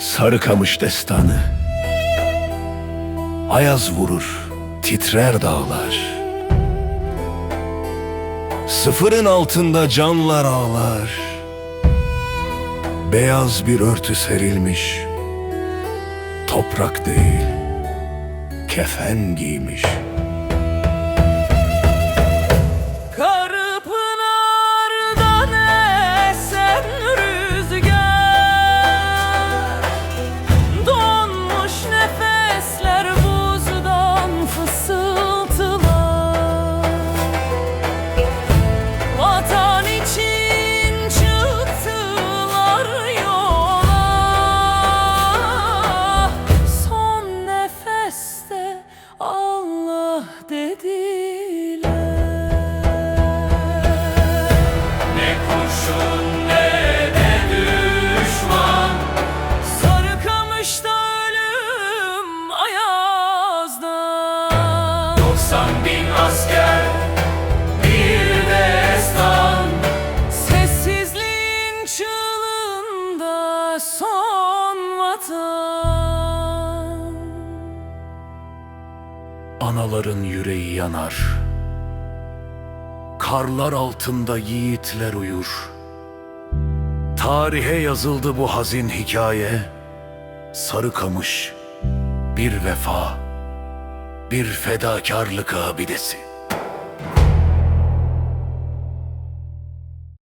Sarıkamış destanı. Ayaz vurur, titrer dağlar. Sıfırın altında canlar ağlar. Beyaz bir örtü serilmiş Toprak değil, kefen giymiş Allah dediler. Ne kurşun ne de düşman. Sarıkamış'ta ölüm Ayaz'da Doksan bin asker bir destan. Sessizliğin çığlığında son vatan Anaların yüreği yanar. Karlar altında yiğitler uyur. Tarihe yazıldı bu hazin hikaye. Sarıkamış Bir vefa Bir fedakarlık abidesi